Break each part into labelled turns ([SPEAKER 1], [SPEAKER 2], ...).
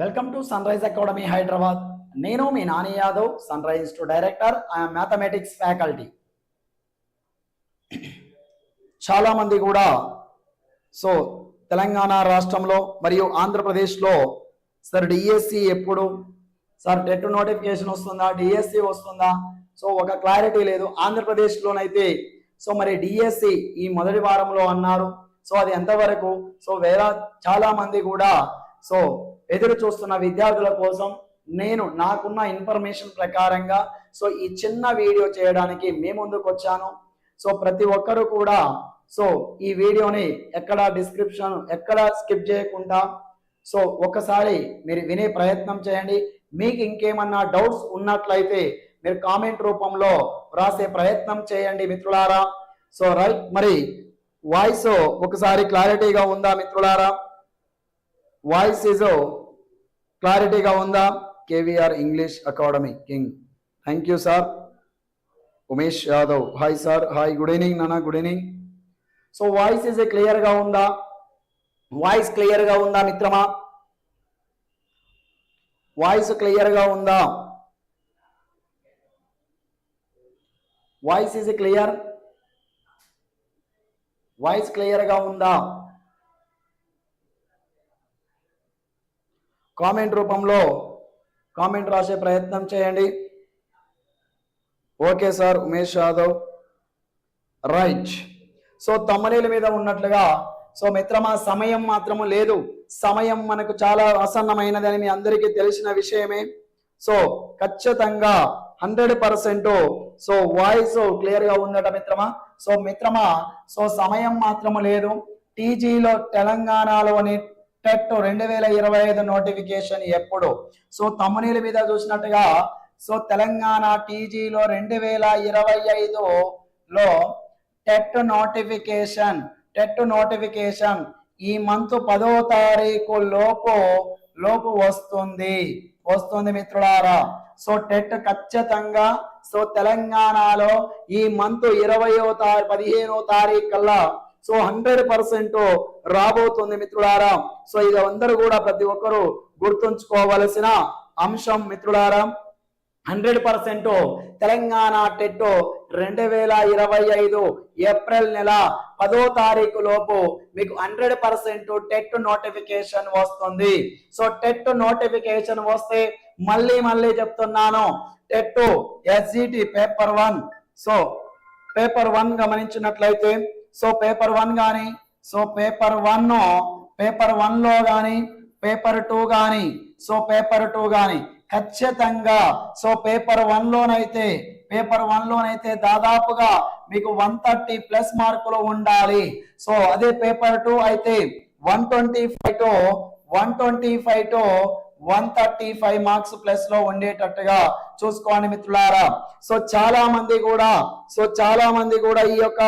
[SPEAKER 1] Welcome to Sunrise Academy Hyderabad నేను మీ Nani Yadav Sunrise to director I'm mathematics faculty చాలా మంది కూడా so Telangana రాష్ట్రంలో మరియు ఆంధ్రప్రదేశ్లో సార్ డిఎస్సి ఎప్పుడు? సార్ టెట్ నోటిఫికేషన్ వస్తుందా? డిఎస్సి వస్తుందా? సో ఒక క్లారిటీ లేదు. ఆంధ్రప్రదేశ్లోనైతే సో మరి డిఎస్సి ఈ మొదటి వారంలో అన్నారు. సో అది ఎంతవరకు? సో వేరే చాలా మంది కూడా సో ఎదురు చూస్తున్న విద్యార్థుల కోసం నేను నాకున్న ఇన్ఫర్మేషన్ ప్రకారంగా సో ఈ చిన్న వీడియో చేయడానికి మీ ముందుకు వచ్చాను. సో ప్రతి ఒక్కరూ కూడా సో ఈ వీడియోని ఎక్కడ డిస్క్రిప్షన్ ఎక్కడ స్కిప్ చేయకుండా సో ఒకసారి మీరు వినే ప్రయత్నం చేయండి. మీకు ఇంకేమన్నా డౌట్స్ ఉన్నట్లయితే మీరు కామెంట్ రూపంలో రాసే ప్రయత్నం చేయండి మిత్రులారా. సో రైట్ మరి వాయిస్ ఒకసారి క్లారిటీగా ఉందా మిత్రులారా? వాయిస్ ఇస్ క్లారిటీగా ఉందా? KVR English Academy king thank you sir Umesh Yadav hi sir hi good evening నానా good evening so voice is క్లియర్గా ఉందా? వాయిస్ క్లియర్గా ఉందా మిత్రమా? వాయిస్ క్లియర్గా ఉందా? వాయిస్ ఇస్ క్లియర్ వాయిస్ క్లియర్గా ఉందా? కామెంట్ రూపంలో కామెంట్ రాసే ప్రయత్నం చేయండి. Okay sir Umesh Yadav. Right. So తమ్మనేల మీద ఉన్నట్లుగా సో మిత్రమా సమయం మాత్రము లేదు. సమయం మనకు చాలా ఆసన్నమైనదని మీ అందరికీ తెలిసిన విషయమే. సో ఖచ్చితంగా హండ్రెడ్ పర్సెంట్ సో వాయిస్ క్లియర్గా ఉందట మిత్రమా. సో మిత్రమా సో సమయం మాత్రము లేదు. టీజీలో తెలంగాణలోని టెట్ రెండు వేల ఇరవై ఐదు నోటిఫికేషన్ ఎప్పుడు? సో తమ్మునీల మీద చూసినట్టుగా సో తెలంగాణ టీజీలో రెండు వేల ఇరవై ఐదులో టెట్ నోటిఫికేషన్ టెట్ నోటిఫికేషన్ ఈ మంత్ పదో తారీఖు లోపు లోపు వస్తుంది. వస్తుంది మిత్రులారా. సో టెట్ ఖచ్చితంగా సో తెలంగాణలో ఈ మంత్ ఇరవయో తారీ పదిహేనో తారీఖు కల్లా సో హండ్రెడ్ పర్సెంట్ రాబోతుంది మిత్రులారా. సో ఇది అందరూ కూడా ప్రతి ఒక్కరూ గుర్తుంచుకోవలసిన అంశం మిత్రులారా. హండ్రెడ్ పర్సెంట్ తెలంగాణ టెట్ రెండు వేల ఇరవై ఐదు ఏప్రిల్ నెల పదో తారీఖు లోపు మీకు హండ్రెడ్ పర్సెంట్ టెట్ నోటిఫికేషన్ వస్తుంది. సో టెట్ నోటిఫికేషన్ వస్తే మళ్ళీ మళ్ళీ చెప్తున్నాను. TET SGT paper one. So paper one గమనించినట్లయితే సో పేపర్ వన్ కానీ సో పేపర్ వన్ పేపర్ వన్లో కానీ పేపర్ టూ కానీ సో పేపర్ టూ కానీ ఖచ్చితంగా సో పేపర్ వన్ లోనైతే పేపర్ వన్ లోనైతే దాదాపుగా మీకు వన్ థర్టీ ప్లస్ మార్కులు ఉండాలి. సో అదే పేపర్ టూ అయితే one twenty five to one twenty five to one thirty five marks ప్లస్లో ఉండేటట్టుగా చూసుకోండి మిత్రులారా. సో చాలా మంది కూడా సో చాలా మంది కూడా ఈ యొక్క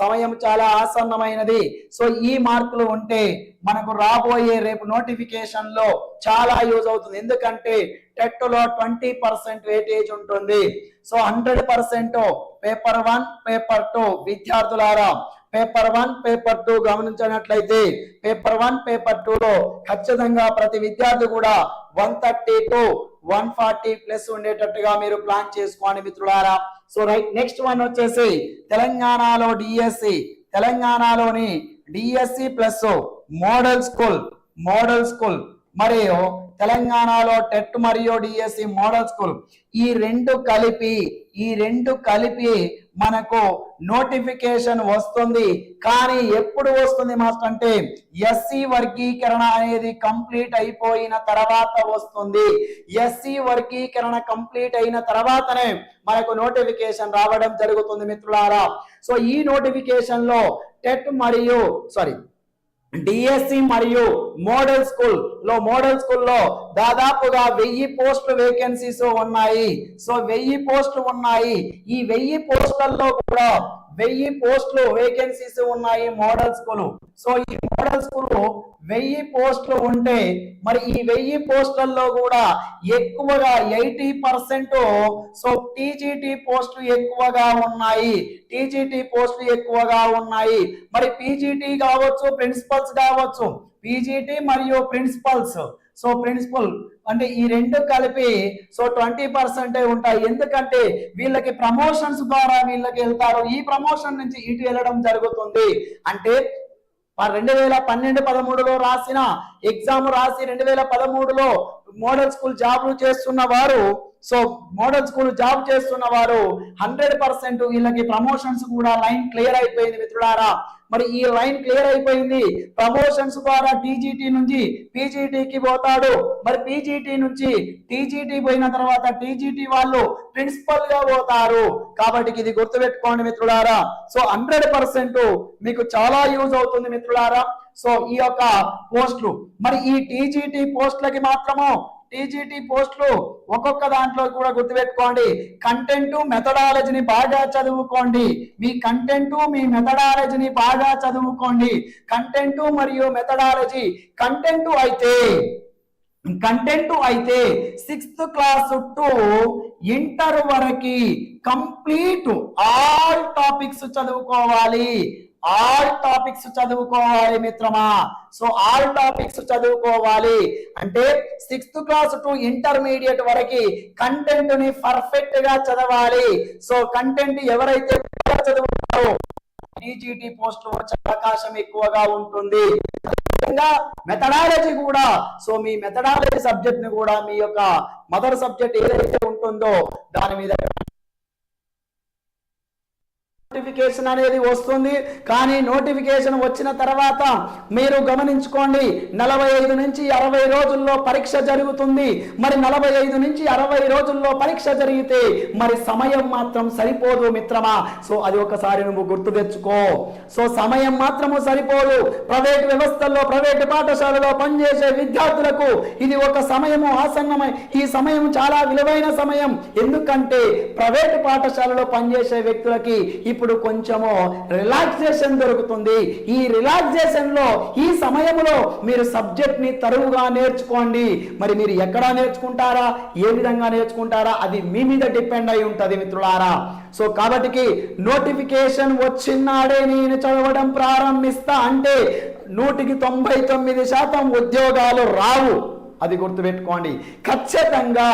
[SPEAKER 1] సమయం చాలా ఆసన్నమైనది. సో ఈ మార్కులు ఉంటే మనకు రాబోయే రేపు నోటిఫికేషన్లో చాలా యూజ్ అవుతుంది. ఎందుకంటే టెట్లో ట్వంటీ పర్సెంట్ వెయిటేజ్ ఉంటుంది. So hundred percent paper one paper two విద్యార్థులారా. పేపర్ వన్ పేపర్ టూ గమనించినట్లయితే పేపర్ వన్ పేపర్ టూ లో ఖచ్చితంగా ప్రతి విద్యార్థి కూడా one thirty to one forty plus ఉండేటట్టుగా మీరు ప్లాన్ చేసుకోండి మిత్రులారా. సో రైట్ నెక్స్ట్ వన్ వచ్చేసి తెలంగాణలో డిఎస్సి. తెలంగాణలోని DSC plus model school model school. మరియు తెలంగాణలో టెట్ మరియు డిఎస్సి మోడల్ స్కూల్. ఈ రెండు కలిపి ఈ రెండు కలిపి మనకు నోటిఫికేషన్ వస్తుంది. కానీ ఎప్పుడు వస్తుంది మాస్టర్ అంటే ఎస్సీ వర్గీకరణ అనేది కంప్లీట్ అయిపోయిన తర్వాత వస్తుంది. ఎస్సీ వర్గీకరణ కంప్లీట్ అయిన తర్వాతనే మనకు నోటిఫికేషన్ రావడం జరుగుతుంది మిత్రులారా. సో ఈ నోటిఫికేషన్లో టెట్ మరియు సారీ డిఎస్సి మరియు మోడల్ స్కూల్లో మోడల్ స్కూల్లో దాదాపుగా వెయ్యి పోస్టులు వేకెన్సీస్ ఉన్నాయి. సో వెయ్యి పోస్టులు ఉన్నాయి. ఈ వెయ్యి పోస్టులలో కూడా వెయ్యి పోస్టులు వేకెన్సీస్ ఉన్నాయి మోడల్ స్కూల్ సో ఈ మోడల్ స్కూల్ వెయ్యి పోస్టులు ఉంటే మరి ఈ వెయ్యి పోస్టులలో కూడా ఎక్కువగా ఎయిటీ పర్సెంట్ సో టీజీటీ పోస్టులు ఎక్కువగా ఉన్నాయి. టీజీటీ పోస్టులు ఎక్కువగా ఉన్నాయి. మరి పీజీటీ కావచ్చు ప్రిన్సిపల్స్ కావచ్చు పీజీటీ మరియు ప్రిన్సిపల్స్. సో ప్రిన్సిపల్ అంటే ఈ రెండు కలిపి సో ట్వంటీ పర్సెంటే ఉంటాయి. ఎందుకంటే వీళ్ళకి ప్రమోషన్స్ ద్వారా వీళ్ళకి వెళ్తారు. ఈ ప్రమోషన్ నుంచి ఇటు వెళ్ళడం జరుగుతుంది. అంటే రెండు వేల పన్నెండు పదమూడులో రాసిన ఎగ్జామ్ రాసి రెండు వేల పదమూడులో మోడల్ స్కూల్ జాబ్లు చేస్తున్న వారు సో మోడల్ స్కూల్ జాబ్ చేస్తున్న వారు హండ్రెడ్ పర్సెంట్ వీళ్ళకి ప్రమోషన్స్ కూడా లైన్ క్లియర్ అయిపోయింది మిత్రులారా. మరి ఈ లైన్ క్లియర్ అయిపోయింది ప్రమోషన్స్ ద్వారా టీజీటీ నుంచి పీజీటీకి పోతాడు. మరి పీజీటీ నుంచి టీజీటీ పోయిన తర్వాత టీజీటీ వాళ్ళు ప్రిన్సిపల్గా పోతారు. కాబట్టి ఇది గుర్తుపెట్టుకోండి మిత్రులారా. సో హండ్రెడ్ పర్సెంట్ మీకు చాలా యూజ్ అవుతుంది మిత్రులారా. సో ఈ యొక్క పోస్టులు. మరి ఈ టీజీటీ పోస్టులకి మాత్రము టీజీటీ పోస్టులు ఒక్కొక్క దాంట్లో కూడా గుర్తుపెట్టుకోండి. కంటెంట్ మెథడాలజీని బాగా చదువుకోండి. మీ కంటెంట్ మీ మెథడాలజీని బాగా చదువుకోండి. కంటెంట్ మరియు మెథడాలజీ కంటెంట్ అయితే కంటెంట్ అయితే సిక్స్త్ క్లాస్ టు ఇంటర్ వరకు కంప్లీట్ ఆల్ టాపిక్స్ చదువుకోవాలి. ఆల్ టాపిక్స్ చదువుకోవాలి మిత్రమా. సో ఆల్ టాపిక్స్ చదువుకోవాలి. అంటే సిక్స్త్ క్లాస్ టు ఇంటర్మీడియట్ వరకు కంటెంట్ని పర్ఫెక్ట్గా చదవాలి. సో కంటెంట్ ఎవరైతే చదువుతారో టీజీటీ పోస్ట్ వచ్చే అవకాశం ఎక్కువగా ఉంటుంది. మెథడాలజీ కూడా. సో మీ మెథడాలజీ సబ్జెక్ట్ని కూడా మీ యొక్క మదర్ సబ్జెక్ట్ ఏదైతే ఉంటుందో దాని మీద నోటిఫికేషన్ అనేది వస్తుంది. కానీ నోటిఫికేషన్ వచ్చిన తర్వాత మీరు గమనించుకోండి. నలభై ఐదు నుంచి అరవై రోజుల్లో పరీక్ష జరుగుతుంది. మరి నలభై ఐదు నుంచి అరవై రోజుల్లో పరీక్ష జరిగితే మరి సమయం మాత్రం సరిపోదు మిత్రమా. సో అది ఒకసారి నువ్వు గుర్తు తెచ్చుకో. సో సమయం మాత్రము సరిపోదు. ప్రైవేట్ వ్యవస్థల్లో ప్రైవేట్ పాఠశాలలో పనిచేసే విద్యార్థులకు ఇది ఒక సమయము ఆసన్నమై ఈ సమయం చాలా విలువైన సమయం. ఎందుకంటే ప్రైవేట్ పాఠశాలలో పనిచేసే వ్యక్తులకి ఇప్పుడు కొంచెము రిలాక్సేషన్ దొరుకుతుంది. ఈ రిలాక్సేషన్లో ఈ సమయంలో మీరు సబ్జెక్ట్ని తరువుగా నేర్చుకోండి. మరి మీరు ఎక్కడ నేర్చుకుంటారా? ఏ విధంగా నేర్చుకుంటారా? అది మీ మీద డిపెండ్ అయి ఉంటుంది మిత్రులారా. సో కాబట్టి నోటిఫికేషన్ వచ్చినాడే నేను చదవడం ప్రారంభిస్తా అంటే నూటికి తొంభై తొమ్మిది శాతం ఉద్యోగాలు రావు. అది గుర్తుపెట్టుకోండి. ఖచ్చితంగా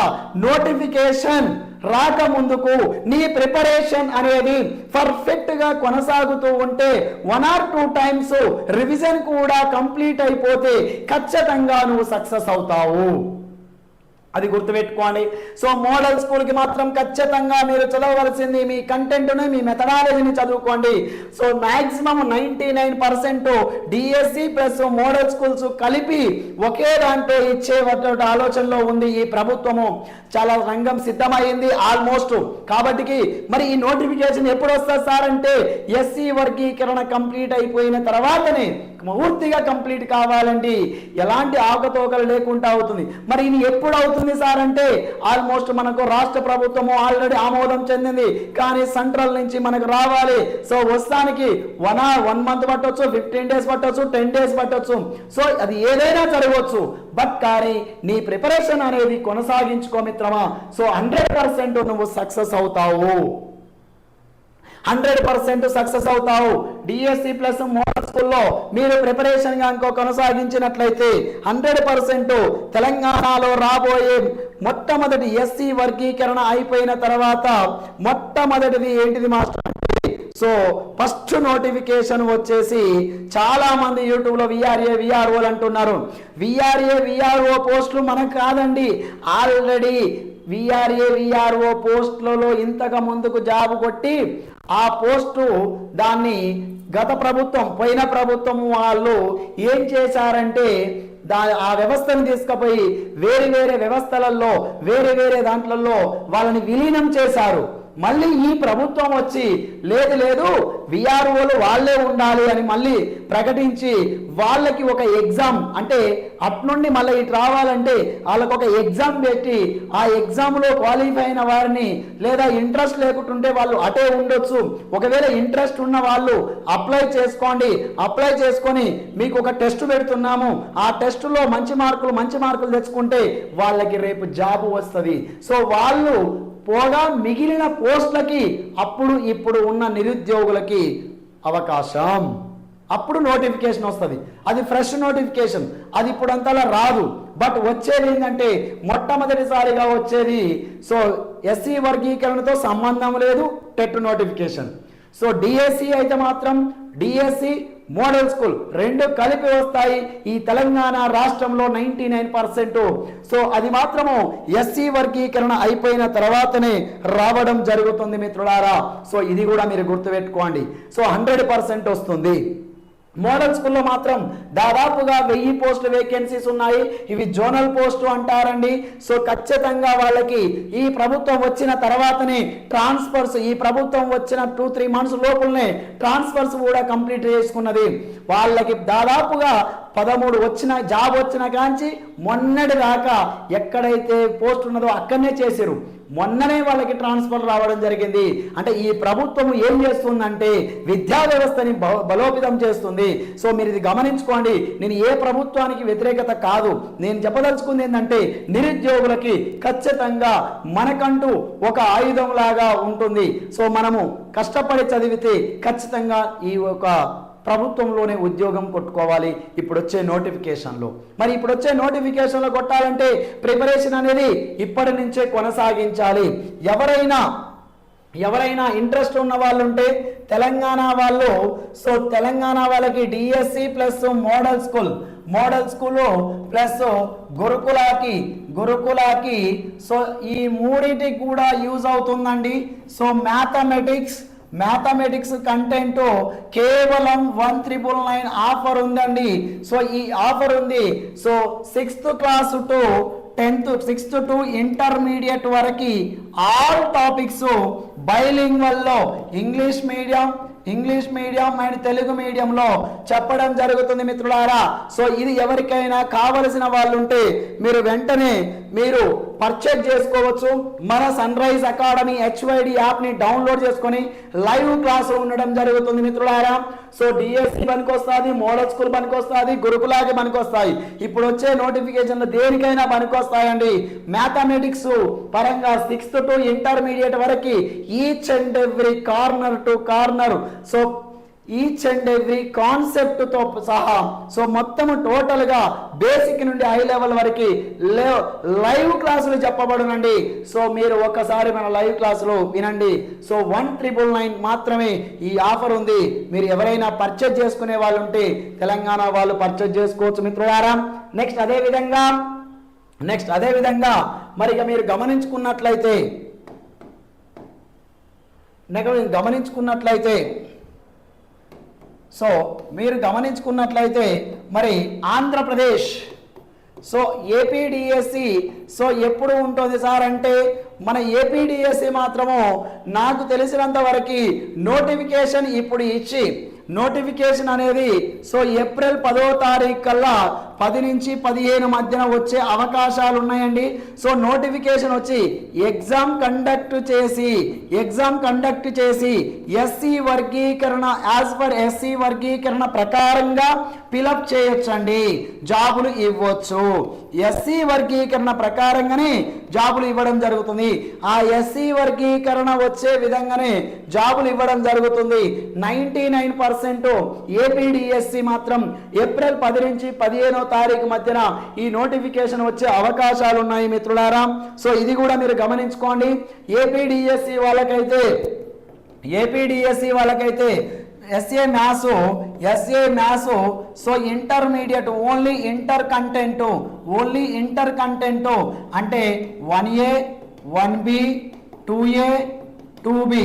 [SPEAKER 1] నోటిఫికేషన్ రాకముందుకు నీ ప్రిపరేషన్ అనేది పర్ఫెక్ట్గా కొనసాగుతూ ఉంటే one or two times revision కూడా కంప్లీట్ అయిపోతే ఖచ్చితంగా నువ్వు సక్సెస్ అవుతావు. అది గుర్తుపెట్టుకోండి. సో మోడల్ స్కూల్కి మాత్రం ఖచ్చితంగా మీరు చదవవలసింది మీ కంటెంట్ని మీ మెథడాలజీని చదువుకోండి. So maximum ninety nine percent DSC plus model schools కలిపి ఒకే దాంట్లో ఇచ్చే ఆలోచనలో ఉంది ఈ ప్రభుత్వము. చాలా రంగం సిద్ధమైంది ఆల్మోస్ట్ కాబట్టి మరి ఈ నోటిఫికేషన్ ఎప్పుడు వస్తుంది సార్ అంటే ఎస్సీ వర్గీకరణ కంప్లీట్ అయిపోయిన తర్వాతనే పూర్తిగా కంప్లీట్ కావాలండి. ఎలాంటి ఆకతోకలు లేకుండా అవుతుంది. మరి ఇది ఎప్పుడు అవుతుంది సార్ అంటే ఆల్మోస్ట్ మనకు రాష్ట్ర ప్రభుత్వము ఆల్రెడీ ఆమోదం చెందింది. కానీ సెంట్రల్ నుంచి మనకు రావాలి. సో వస్తానికి వన్ వన్ మంత్ పట్టొచ్చు ఫిఫ్టీన్ డేస్ పట్టొచ్చు టెన్ డేస్ పట్టొచ్చు. సో అది ఏదైనా జరగవచ్చు. బట్ కానీ నీ ప్రిపరేషన్ అనేది కొనసాగించుకో మిత్రమా. సో హండ్రెడ్ పర్సెంట్ నువ్వు సక్సెస్ అవుతావు. హండ్రెడ్ పర్సెంట్ సక్సెస్ అవుతావు. డిఎస్సి ప్లస్ మోడల్ స్కూల్లో మీరు ప్రిపరేషన్ కనుక కొనసాగించినట్లయితే హండ్రెడ్ పర్సెంట్ తెలంగాణలో రాబోయే మొట్టమొదటి ఎస్సీ వర్గీకరణ అయిపోయిన తర్వాత మొట్టమొదటిది ఏంటిది మాస్టర్ సో ఫస్ట్ నోటిఫికేషన్ వచ్చేసి చాలా మంది యూట్యూబ్లో విఆర్ఏ విఆర్ఓలు అంటున్నారు. విఆర్ఏ విఆర్ఓ పోస్టులు మనకు కాదండి. ఆల్రెడీ విఆర్ఏ విఆర్ఓ పోస్టులలో ఇంతకు ముందుకు జాబ్ కొట్టి ఆ పోస్టు దాన్ని గత ప్రభుత్వం పోయిన ప్రభుత్వం వాళ్ళు ఏం చేశారంటే దా ఆ వ్యవస్థను తీసుకుపోయి వేరే వేరే వ్యవస్థలలో వేరే వేరే దాంట్లలో వాళ్ళని విలీనం చేశారు. మళ్ళీ ఈ ప్రభుత్వం వచ్చి లేదు లేదు విఆర్ఓలు వాళ్ళే ఉండాలి అని మళ్ళీ ప్రకటించి వాళ్ళకి ఒక ఎగ్జామ్ అంటే అట్నుండి మళ్ళీ ఇటు రావాలంటే వాళ్ళకు ఒక ఎగ్జామ్ పెట్టి ఆ ఎగ్జామ్లో క్వాలిఫై అయిన వారిని లేదా ఇంట్రెస్ట్ లేకుంటుంటే వాళ్ళు అటే ఉండొచ్చు. ఒకవేళ ఇంట్రెస్ట్ ఉన్న వాళ్ళు అప్లై చేసుకోండి. అప్లై చేసుకొని మీకు ఒక టెస్ట్ పెడుతున్నాము. ఆ టెస్టులో మంచి మార్కులు మంచి మార్కులు తెచ్చుకుంటే వాళ్ళకి రేపు జాబ్ వస్తుంది. సో వాళ్ళు పోగా మిగిలిన పోస్టులకి అప్పుడు ఇప్పుడు ఉన్న నిరుద్యోగులకి అవకాశం. అప్పుడు నోటిఫికేషన్ వస్తుంది. అది ఫ్రెష్ నోటిఫికేషన్. అది ఇప్పుడు అంతలా రాదు. బట్ వచ్చేది ఏంటంటే మొట్టమొదటిసారిగా వచ్చేది సో ఎస్సీ వర్గీకరణతో సంబంధం లేదు టెట్ నోటిఫికేషన్. సో డిఎస్సి అయితే మాత్రం డిఎస్సి మోడల్ స్కూల్. రెండు కలిపి వస్తాయి ఈ తెలంగాణ రాష్ట్రంలో నైంటీ నైన్ పర్సెంట్. సో అది మాత్రము ఎస్సీ వర్గీకరణ అయిపోయిన తర్వాతనే రావడం జరుగుతుంది మిత్రులారా. సో ఇది కూడా మీరు గుర్తుపెట్టుకోండి. సో హండ్రెడ్ పర్సెంట్ వస్తుంది. మోడల్ స్కూల్లో మాత్రం దాదాపుగా వెయ్యి పోస్టులు వేకెన్సీస్ ఉన్నాయి. ఇవి జోనల్ పోస్టు అంటారండి. సో ఖచ్చితంగా వాళ్ళకి ఈ ప్రభుత్వం వచ్చిన తర్వాతనే ట్రాన్స్ఫర్స్ ఈ ప్రభుత్వం వచ్చిన టూ త్రీ మంత్స్ లోపలనే ట్రాన్స్ఫర్స్ కూడా కంప్లీట్ చేసుకున్నది. వాళ్ళకి దాదాపుగా పదమూడు వచ్చిన జాబ్ వచ్చిన కాంచి మొన్నటి దాకా ఎక్కడైతే పోస్ట్ ఉన్నదో అక్కడనే చేశారు మొన్ననే వాళ్ళకి ట్రాన్స్ఫర్ రావడం జరిగింది. అంటే ఈ ప్రభుత్వం ఏం చేస్తుందంటే విద్యా వ్యవస్థని బ- బలోపేతం చేస్తుంది. సో మీరు ఇది గమనించుకోండి. నేను ఏ ప్రభుత్వానికి వ్యతిరేకత కాదు. నేను చెప్పదలుచుకుంది ఏంటంటే నిరుద్యోగులకి ఖచ్చితంగా మనకంటూ ఒక ఆయుధం లాగా ఉంటుంది. సో మనము కష్టపడి చదివితే ఖచ్చితంగా ఈ ఒక ప్రభుత్వంలోనే ఉద్యోగం కొట్టుకోవాలి ఇప్పుడు వచ్చే నోటిఫికేషన్లో. మరి ఇప్పుడు వచ్చే నోటిఫికేషన్లో కొట్టాలంటే ప్రిపరేషన్ అనేది ఇప్పటి నుంచే కొనసాగించాలి. ఎవరైనా ఎవరైనా ఇంట్రెస్ట్ ఉన్న వాళ్ళు ఉంటే తెలంగాణ వాళ్ళు సో తెలంగాణ వాళ్ళకి DSC plus model school model school plus గురుకులాకి గురుకులాకి సో ఈ మూడింటికి కూడా యూజ్ అవుతుందండి. సో మ్యాథమెటిక్స్ మ్యాథమెటిక్స్ కంటెంట్ కేవలం వన్ త్రిబుల్ నైన్ ఆఫర్ ఉందండి. సో ఈ ఆఫర్ ఉంది. So sixth class to tenth sixth to intermediate వరకు all topics బైలింగ్వల్లో English medium English medium and Telugu మీడియంలో చెప్పడం జరుగుతుంది మిత్రులారా. సో ఇది ఎవరికైనా కావలసిన వాళ్ళు ఉంటే మీరు వెంటనే మీరు పర్చేజ్ చేసుకోవచ్చు. మన సన్ రైజ్ అకాడమీ హెచ్వైడి యాప్ని డౌన్లోడ్ చేసుకొని లైవ్ క్లాస్ ఉండడం జరుగుతుంది మిత్రులారా. సో డిఎస్సి పనికి వస్తుంది మోడల్ స్కూల్ పనికి వస్తుంది గురుకులాకి పనికొస్తాయి. ఇప్పుడు వచ్చే నోటిఫికేషన్లు దేనికైనా పనికి వస్తాయండి మ్యాథమెటిక్స్ పరంగా సిక్స్త్ టు ఇంటర్మీడియట్ వరకు each and every corner to corner so each and every కాన్సెప్ట్తో సహా సో మొత్తం టోటల్గా బేసిక్ నుండి హై లెవెల్ వరకు లైవ్ క్లాసులు చెప్పబడునండి. సో మీరు ఒక్కసారి మన లైవ్ క్లాసులు వినండి. సో వన్ ట్రిపుల్ నైన్ మాత్రమే ఈ ఆఫర్ ఉంది. మీరు ఎవరైనా పర్చేజ్ చేసుకునే వాళ్ళు ఉంటే తెలంగాణ వాళ్ళు పర్చేజ్ చేసుకోవచ్చు మిత్రులారా. నెక్స్ట్ అదే విధంగా నెక్స్ట్ అదే విధంగా మరి ఇక మీరు గమనించుకున్నట్లయితే గమనించుకున్నట్లయితే సో మీరు గమనించుకున్నట్లయితే మరి ఆంధ్రప్రదేశ్. సో ఏపీడిఎస్సి సో ఎప్పుడు ఉంటుంది సార్ అంటే మన ఏపీడిఎస్సి మాత్రము నాకు తెలిసినంత వరకు నోటిఫికేషన్ ఇప్పుడు ఇచ్చి నోటిఫికేషన్ అనేది సో ఏప్రిల్ పదో తారీఖు కల్లా పది నుంచి పదిహేను మధ్యన వచ్చే అవకాశాలు ఉన్నాయండి. సో నోటిఫికేషన్ వచ్చి ఎగ్జామ్ కండక్ట్ చేసి ఎగ్జామ్ కండక్ట్ చేసి ఎస్సీ వర్గీకరణ యాజ్ పర్ ఎస్సీ వర్గీకరణ ప్రకారంగా ఫిలప్ చేయొచ్చండి. జాబులు ఇవ్వచ్చు. ఎస్సీ వర్గీకరణ ప్రకారంగానే జాబులు ఇవ్వడం జరుగుతుంది. ఆ ఎస్సీ వర్గీకరణ వచ్చే విధంగానే జాబులు ఇవ్వడం జరుగుతుంది. Ninety nine percent. AP DSC మాత్రం ఏప్రిల్ పది నుంచి పదిహేనో తారీఖు మధ్యన ఈ నోటిఫికేషన్ వచ్చే అవకాశాలు ఉన్నాయి మిత్రులారా. సో ఇది కూడా మీరు గమనించుకోండి. ఏపీడిఎస్సి వాళ్ళకైతే ఏపీడిఎస్సి వాళ్ళకైతే SA maths SA maths so intermediate only inter content only inter content అంటే one A one B two A two B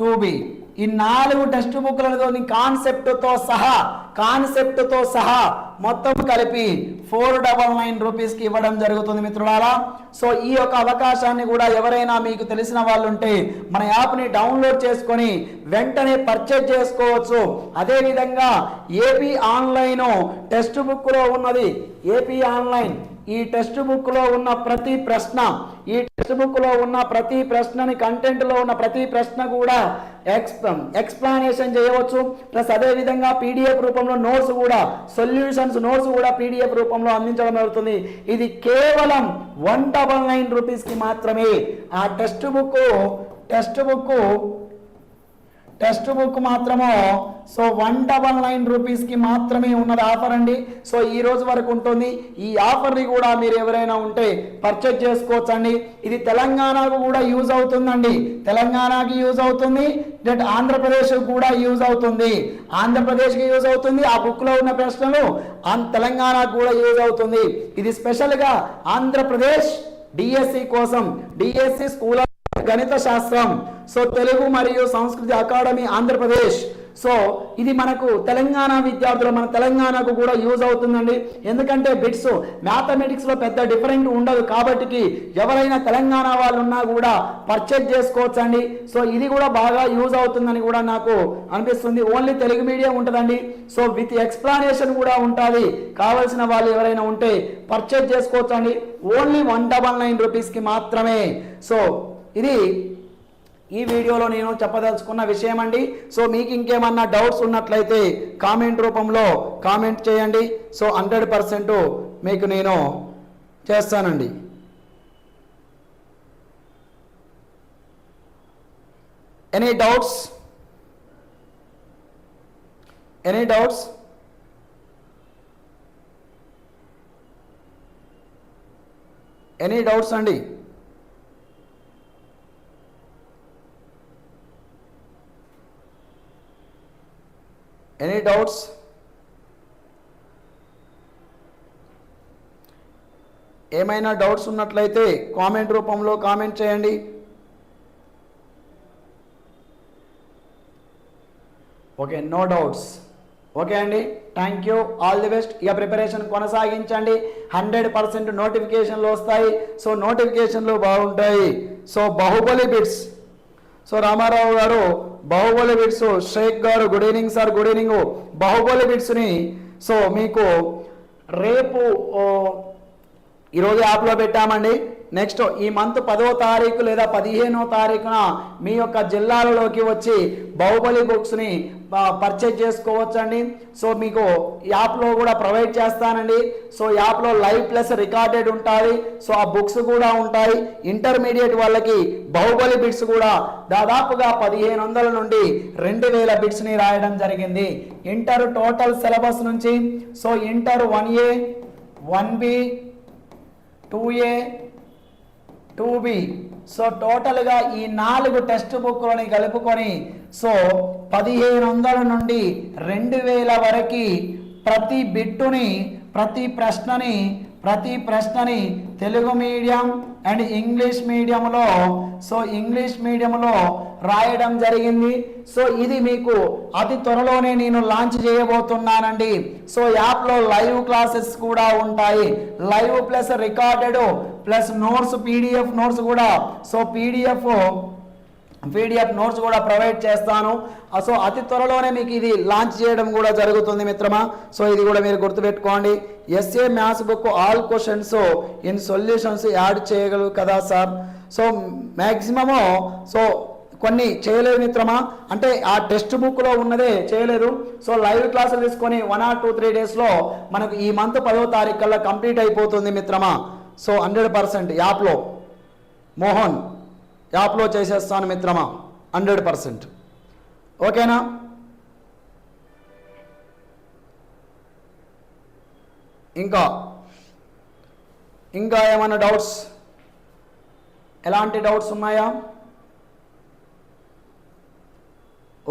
[SPEAKER 1] two B ఈ నాలుగు టెక్స్ట్ బుక్లలోని కాన్సెప్ట్తో సహా కాన్సెప్ట్తో సహా మొత్తం కలిపి ఫోర్ డబల్ నైన్ రూపీస్కి ఇవ్వడం జరుగుతుంది మిత్రులారా. సో ఈ యొక్క అవకాశాన్ని కూడా ఎవరైనా మీకు తెలిసిన వాళ్ళు ఉంటే మన యాప్ని డౌన్లోడ్ చేసుకొని వెంటనే పర్చేజ్ చేసుకోవచ్చు. అదేవిధంగా ఏపీ ఆన్లైన్ టెక్స్ట్ బుక్లో ఉన్నది. ఏపీ ఆన్లైన్ ఈ టెక్స్ట్ బుక్లో ఉన్న ప్రతి ప్రశ్న ఈ టెక్స్ట్ బుక్లో ఉన్న ప్రతి ప్రశ్నని కంటెంట్లో ఉన్న ప్రతి ప్రశ్న కూడా ఎక్స్ ఎక్స్ప్లానేషన్ చేయవచ్చు. ప్లస్ అదే విధంగా పీడిఎఫ్ రూపంలో నోట్స్ కూడా సొల్యూషన్స్ నోట్స్ కూడా పీడిఎఫ్ రూపంలో అందించడం జరుగుతుంది. ఇది కేవలం వన్ డబల్ నైన్ రూపీస్కి మాత్రమే. ఆ text book text book text book మాత్రము. సో వన్ డబల్ నైన్ రూపీస్కి మాత్రమే ఉన్నది ఆఫర్ అండి. సో ఈ రోజు వరకు ఉంటుంది. ఈ ఆఫర్ని కూడా మీరు ఎవరైనా ఉంటే పర్చేజ్ చేసుకోవచ్చండి. ఇది తెలంగాణకు కూడా యూజ్ అవుతుందండి. తెలంగాణకి యూజ్ అవుతుంది. దట్ ఆంధ్రప్రదేశ్ కూడా యూజ్ అవుతుంది. ఆంధ్రప్రదేశ్కి యూజ్ అవుతుంది. ఆ బుక్లో ఉన్న ప్రశ్నలు తెలంగాణకు కూడా యూజ్ అవుతుంది. ఇది స్పెషల్గా ఆంధ్రప్రదేశ్ డిఎస్సి కోసం. డిఎస్సి స్కూల్ ఆఫ్ గణిత శాస్త్రం. సో తెలుగు మరియు సంస్కృతి అకాడమీ ఆంధ్రప్రదేశ్. సో ఇది మనకు తెలంగాణ విద్యార్థులు మన తెలంగాణకు కూడా యూజ్ అవుతుందండి. ఎందుకంటే బిట్స్ మ్యాథమెటిక్స్లో పెద్ద డిఫరెంట్ ఉండదు కాబట్టి ఎవరైనా తెలంగాణ వాళ్ళు ఉన్నా కూడా పర్చేజ్ చేసుకోవచ్చండి. సో ఇది కూడా బాగా యూజ్ అవుతుందని కూడా నాకు అనిపిస్తుంది. ఓన్లీ తెలుగు మీడియం ఉంటుందండి. సో విత్ ఎక్స్ప్లానేషన్ కూడా ఉంటుంది. కావాల్సిన వాళ్ళు ఎవరైనా ఉంటే పర్చేజ్ చేసుకోవచ్చండి. ఓన్లీ వన్ డబల్ నైన్ రూపీస్కి మాత్రమే. సో ఇది ఈ వీడియోలో నేను చెప్పదలుచుకున్న విషయం అండి సో మీకు ఇంకేమన్నా డౌట్స్ ఉన్నట్లయితే కామెంట్ రూపంలో కామెంట్ చేయండి. సో హండ్రెడ్ పర్సెంట్ మీకు నేను చేస్తానండి. Any doubts any doubts any doubts అండి ఎనీ డౌట్స్ ఏమైనా డౌట్స్ ఉన్నట్లయితే కామెంట్ రూపంలో కామెంట్ చేయండి. ఓకే నో డౌట్స్ ఓకే అండి thank you all the best ఇక ప్రిపరేషన్ కొనసాగించండి. హండ్రెడ్ పర్సెంట్ నోటిఫికేషన్లు వస్తాయి. సో నోటిఫికేషన్లు బాగుంటాయి. So Baahubali bits so Ramarao గారు బాహుబలి బిట్స్ షేక్ గారు good evening sir good evening Baahubali బిట్స్ని so మీకు రేపు ఈరోజు యాప్లో పెట్టామండి. నెక్స్ట్ ఈ మంత్ పదో తారీఖు లేదా పదిహేనో తారీఖున మీ యొక్క జిల్లాలలోకి వచ్చి బాహుబలి బుక్స్ని పర్చేజ్ చేసుకోవచ్చండి. సో మీకు యాప్లో కూడా ప్రొవైడ్ చేస్తానండి. సో యాప్లో లైవ్ ప్లస్ రికార్డెడ్ ఉంటుంది సో ఆ బుక్స్ కూడా ఉంటాయి. ఇంటర్మీడియట్ వాళ్ళకి బాహుబలి బిట్స్ కూడా దాదాపుగా పదిహేను వందల నుండి రెండు వేల బిట్స్ని రాయడం జరిగింది. ఇంటర్ టోటల్ సిలబస్ నుంచి so inter one A one B two A two B so టోటల్గా ఈ నాలుగు టెక్స్ట్ బుక్లని కలుపుకొని సో పదిహేను వందల నుండి రెండు వేల వరకు ప్రతి బిట్టుని ప్రతి ప్రశ్నని ప్రతి ప్రశ్నని తెలుగు మీడియం అండ్ ఇంగ్లీష్ మీడియంలో సో ఇంగ్లీష్ మీడియంలో రాయడం జరిగింది. సో ఇది మీకు అతి త్వరలోనే నేను లాంచ్ చేయబోతున్నానండి. సో యాప్లో లైవ్ క్లాసెస్ కూడా ఉంటాయి. Live plus recorded plus notes PDF notes కూడా. సో పీడిఎఫ్ పీడిఎఫ్ నోట్స్ కూడా ప్రొవైడ్ చేస్తాను. సో అతి త్వరలోనే మీకు ఇది లాంచ్ చేయడం కూడా జరుగుతుంది మిత్రమా. సో ఇది కూడా మీరు గుర్తుపెట్టుకోండి. SA maths book all questions in solutions add చేయగలరు కదా సార్. సో మ్యాక్సిమము సో కొన్ని చేయలేదు మిత్రమా. అంటే ఆ టెక్స్ట్ బుక్లో ఉన్నదే చేయలేదు. సో లైవ్ క్లాసులు తీసుకొని వన్ ఆర్ టూ త్రీ డేస్లో మనకు ఈ మంత్ పదో తారీఖు కల్లా కంప్లీట్ అయిపోతుంది మిత్రమా. సో హండ్రెడ్ పర్సెంట్ యాప్లో. మోహన్. యాప్లో చేసేస్తాను మిత్రమా? Hundred percent. ఓకేనా? ఇంకా ఇంకా ఏమైనా డౌట్స్? ఎలాంటి డౌట్స్ ఉన్నాయా?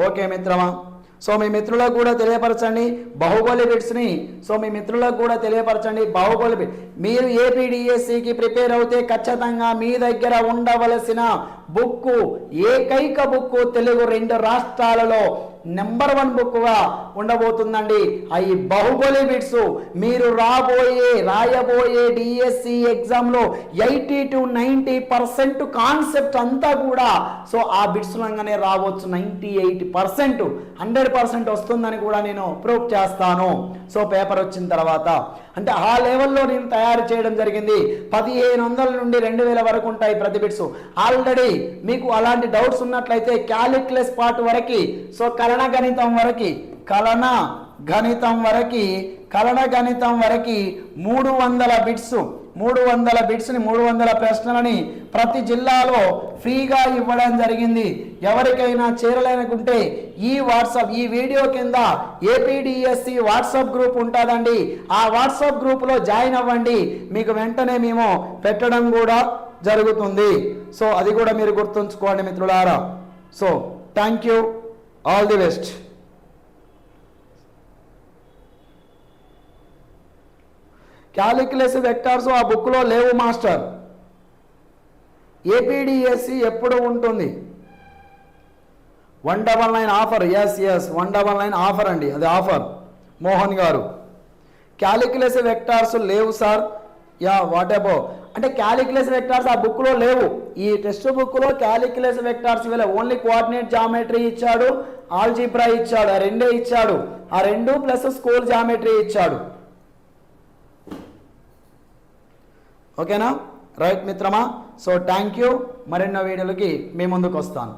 [SPEAKER 1] ఓకే మిత్రమా. సో మీ మిత్రులకు కూడా తెలియపరచండి. బాహుబలి బిట్స్ని సో మీ మిత్రులకు కూడా తెలియపరచండి. బాహుబలి బిట్. మీరు ఏపీడిఎస్సికి ప్రిపేర్ అవుతే ఖచ్చితంగా మీ దగ్గర ఉండవలసిన బుక్కు ఏకైక బుక్కు తెలుగు రెండు రాష్ట్రాలలో నెంబర్ వన్ బుక్గా ఉండబోతుందండి. అవి బాహుబలి బిట్స్ మీరు రాబోయే రాయబోయే డిఎస్సి ఎగ్జామ్లో eighty to ninety percent concept అంతా కూడా సో ఆ బిట్స్లంగానే రావచ్చు. Ninety eight percent hundred percent వస్తుందని కూడా నేను ప్రూవ్ చేస్తాను. సో పేపర్ వచ్చిన తర్వాత. అంటే ఆ లెవెల్లో నేను తయారు చేయడం జరిగింది. పదిహేను వందల నుండి రెండు వేల వరకు ఉంటాయి ప్రతి బిట్స్. ఆల్రెడీ మీకు అలాంటి డౌట్స్ ఉన్నట్లయితే క్యాలిక్యులస్ పార్ట్ వరకు సో కలన గణితం వరకు కలన గణితం వరకు కలన గణితం వరకు మూడు వందల బిట్స్ మూడు వందల బిట్స్ని మూడు వందల ప్రశ్నలని ప్రతి జిల్లాలో ఫ్రీగా ఇవ్వడం జరిగింది. ఎవరికైనా చేరలేనుకుంటే ఈ వాట్సాప్ ఈ వీడియో కింద ఏపీడిఎస్సి వాట్సాప్ గ్రూప్ ఉంటుందండి. ఆ వాట్సాప్ గ్రూప్లో జాయిన్ అవ్వండి. మీకు వెంటనే మేము పెట్టడం కూడా జరుగుతుంది. సో అది కూడా మీరు గుర్తుంచుకోండి మిత్రులారా. So thank you. All the best calculus vectors ఆ బుక్లో లేవు మాస్టర్ ఏపీడిఎస్సి ఎప్పుడు ఉంటుంది? One double nine offer yes yes one double nine offer అండి. అది ఆఫర్ మోహన్ గారు. క్యాలిక్యులస్ వెక్టార్స్ లేవు సార్ యా వాట్ అబౌ అంటే క్యాలిక్యులస్ వెక్టార్స్ ఆ బుక్లో లేవు. ఈ టెక్స్ట్ బుక్లో క్యాలిక్యులస్ వెక్టార్స్ ఇవ్వలే ఓన్లీ కోఆర్డినేట్ జామెట్రీ ఇచ్చాడు ఆల్జీబ్రా ఇచ్చాడు ఆ రెండే ఇచ్చాడు. ఆ రెండు ప్లస్ స్కూల్ జామెట్రీ ఇచ్చాడు. ఓకేనా రైట్ మిత్రమా? సో థ్యాంక్ యూ మరెన్నో వీడియోలకి మీ ముందుకు వస్తాను.